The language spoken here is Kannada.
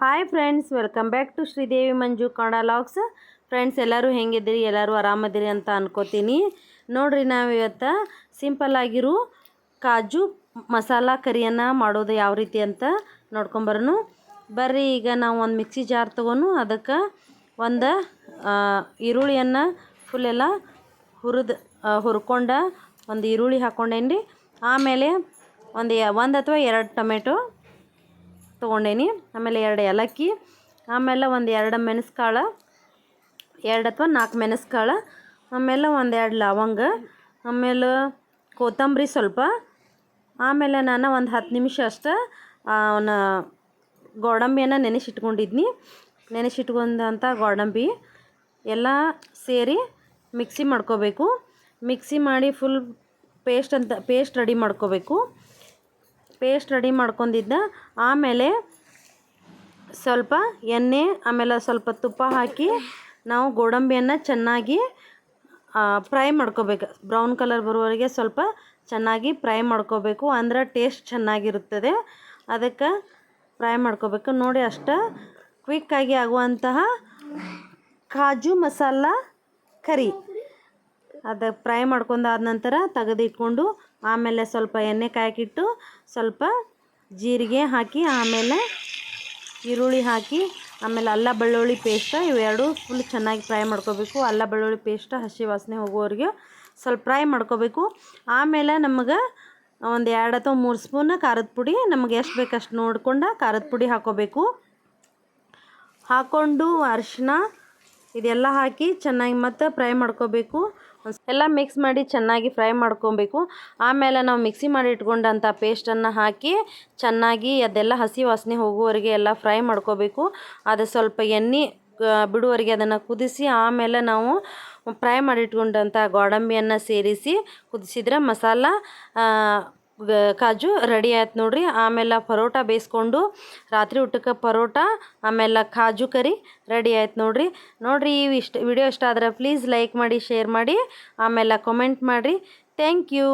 Hi friends welcome back to Sridevi Manju Kannada vlogs friends ಎಲ್ಲರೂ ಹೆಂಗಿದ್ದೀರಿ? ಎಲ್ಲರೂ ಆರಾಮದಿರಿ ಅಂತ ಅನ್ಕೋತೀನಿ. ನೋಡಿರಿ ನಾವು ಇವತ್ತು ಸಿಂಪಲ್ ಆಗಿರೋ ಕಾಜು ಮಸಾಲ ಕರಿಯನ್ನು ಮಾಡೋದು ಯಾವ ರೀತಿ ಅಂತ ನೋಡ್ಕೊಂಬರೋನು ಬರ್ರಿ, ಈಗ ನಾವು ಒಂದು ಮಿಕ್ಸಿ ಜಾರ್ ತೊಗೊಂಡು ಅದಕ್ಕೆ ಒಂದು ಈರುಳ್ಳಿಯನ್ನು ಫುಲ್ ಎಲ್ಲ ಹುರಿದು ಹುರ್ಕೊಂಡ ಒಂದು ಈರುಳ್ಳಿ ಹಾಕ್ಕೊಂಡೇನಿ ರೀ ಆಮೇಲೆ ಒಂದು ಒಂದು ಅಥವಾ ಎರಡು ಟೊಮೆಟೊ ತೊಗೊಂಡೇನಿ. ಆಮೇಲೆ ಎರಡು ಏಲಕ್ಕಿ, ಆಮೇಲೆ ಒಂದು ಎರಡು ಮೆಣಸ್ಕಾಳು, ಎರಡು ಅಥವಾ ನಾಲ್ಕು ಮೆಣಸ್ಕಾಳು, ಆಮೇಲೆ ಒಂದು ಎರಡು ಲವಂಗ, ಆಮೇಲೆ ಕೊತ್ತಂಬರಿ ಸ್ವಲ್ಪ, ಆಮೇಲೆ ನಾನು ಒಂದು ಹತ್ತು ನಿಮಿಷ ಅಷ್ಟು ಅವನ ಗೋಡಂಬಿಯನ್ನು ನೆನೆಸಿಟ್ಕೊಂಡಿದ್ನಿ. ನೆನೆಸಿಟ್ಕೊಂಡಂಥ ಗೋಡಂಬಿ ಎಲ್ಲ ಸೇರಿ ಮಿಕ್ಸಿ ಮಾಡ್ಕೋಬೇಕು. ಮಿಕ್ಸಿ ಮಾಡಿ ಫುಲ್ ಪೇಸ್ಟ್ ಅಂತ ಪೇಸ್ಟ್ ರೆಡಿ ಮಾಡ್ಕೋಬೇಕು. ಪೇಸ್ಟ್ ರೆಡಿ ಮಾಡ್ಕೊಂಡಿದ್ದ. ಆಮೇಲೆ ಸ್ವಲ್ಪ ಎಣ್ಣೆ, ಆಮೇಲೆ ಸ್ವಲ್ಪ ತುಪ್ಪ ಹಾಕಿ ನಾವು ಗೋಡಂಬಿಯನ್ನು ಚೆನ್ನಾಗಿ ಫ್ರೈ ಮಾಡ್ಕೋಬೇಕು. ಬ್ರೌನ್ ಕಲರ್ ಬರುವವರೆಗೆ ಸ್ವಲ್ಪ ಚೆನ್ನಾಗಿ ಫ್ರೈ ಮಾಡ್ಕೋಬೇಕು. ಅಂದ್ರೆ ಟೇಸ್ಟ್ ಚೆನ್ನಾಗಿರುತ್ತದೆ. ಅದಕ್ಕೆ ಫ್ರೈ ಮಾಡ್ಕೋಬೇಕು. ನೋಡಿ ಅಷ್ಟು ಕ್ವಿಕ್ಕಾಗಿ ಆಗುವಂತಹ ಕಾಜು ಮಸಾಲ ಕರಿ. ಅದು ಫ್ರೈ ಮಾಡ್ಕೊಂಡಾದ ನಂತರ ತೆಗೆದಿಟ್ಕೊಂಡು ಆಮೇಲೆ ಸ್ವಲ್ಪ ಎಣ್ಣೆ ಕಾಯಕ್ಕಿಟ್ಟು ಸ್ವಲ್ಪ ಜೀರಿಗೆ ಹಾಕಿ, ಆಮೇಲೆ ಈರುಳ್ಳಿ ಹಾಕಿ, ಆಮೇಲೆ ಅಲ್ಲ ಬೆಳ್ಳುಳ್ಳಿ ಪೇಸ್ಟ್ ಇವೆರಡು ಫುಲ್ ಚೆನ್ನಾಗಿ ಫ್ರೈ ಮಾಡ್ಕೋಬೇಕು. ಅಲ್ಲ ಬೆಳ್ಳುಳ್ಳಿ ಪೇಸ್ಟ್, ಹಸಿ ವಾಸನೆ ಹೋಗೋವರೆಗೆ ಸ್ವಲ್ಪ ಫ್ರೈ ಮಾಡ್ಕೋಬೇಕು. ಆಮೇಲೆ ನಮಗೆ ಒಂದು ಎರಡು ಅಥವಾ ಮೂರು ಸ್ಪೂನ್ ಖಾರದ ಪುಡಿ, ನಮಗೆ ಎಷ್ಟು ಬೇಕು ಅಷ್ಟು ನೋಡ್ಕೊಂಡು ಖಾರದ ಪುಡಿ ಹಾಕೋಬೇಕು. ಹಾಕ್ಕೊಂಡು ಅರಿಶಿನ ಇದೆಲ್ಲ ಹಾಕಿ ಚೆನ್ನಾಗಿ ಮತ್ತೆ ಫ್ರೈ ಮಾಡ್ಕೋಬೇಕು. ಎಲ್ಲ ಮಿಕ್ಸ್ ಮಾಡಿ ಚೆನ್ನಾಗಿ ಫ್ರೈ ಮಾಡ್ಕೊಬೇಕು. ಆಮೇಲೆ ನಾವು ಮಿಕ್ಸಿ ಮಾಡಿ ಇಟ್ಕೊಂಡಂಥ ಪೇಸ್ಟನ್ನು ಹಾಕಿ ಚೆನ್ನಾಗಿ ಅದೆಲ್ಲ ಹಸಿ ವಾಸನೆ ಹೋಗುವವರೆಗೆ ಎಲ್ಲ ಫ್ರೈ ಮಾಡ್ಕೋಬೇಕು. ಅದು ಸ್ವಲ್ಪ ಎಣ್ಣೆ ಬಿಡುವವರೆಗೆ ಅದನ್ನು ಕುದಿಸಿ ಆಮೇಲೆ ನಾವು ಫ್ರೈ ಮಾಡಿಟ್ಕೊಂಡಂಥ ಗೋಡಂಬಿಯನ್ನು ಸೇರಿಸಿ ಕುದಿಸಿದ್ರೆ ಮಸಾಲ ಕಾಜು ರೆಡಿ ಆಯ್ತು ನೋಡ್ರಿ. ಆಮೇಲೆ ಪರೋಟ ಬೇಯಿಸ್ಕೊಂಡು ರಾತ್ರಿ ಊಟಕ್ಕೆ ಪರೋಟ, ಆಮೇಲೆ ಕಾಜು ಕರಿ ರೆಡಿ ಆಯ್ತು ನೋಡ್ರಿ. ನೋಡಿರಿ ಈ ಇಷ್ಟ ವಿಡಿಯೋ ಇಷ್ಟ ಆದರೆ ಪ್ಲೀಸ್ ಲೈಕ್ ಮಾಡಿ, ಶೇರ್ ಮಾಡಿ, ಆಮೇಲೆ ಕಮೆಂಟ್ ಮಾಡಿರಿ. Thank you.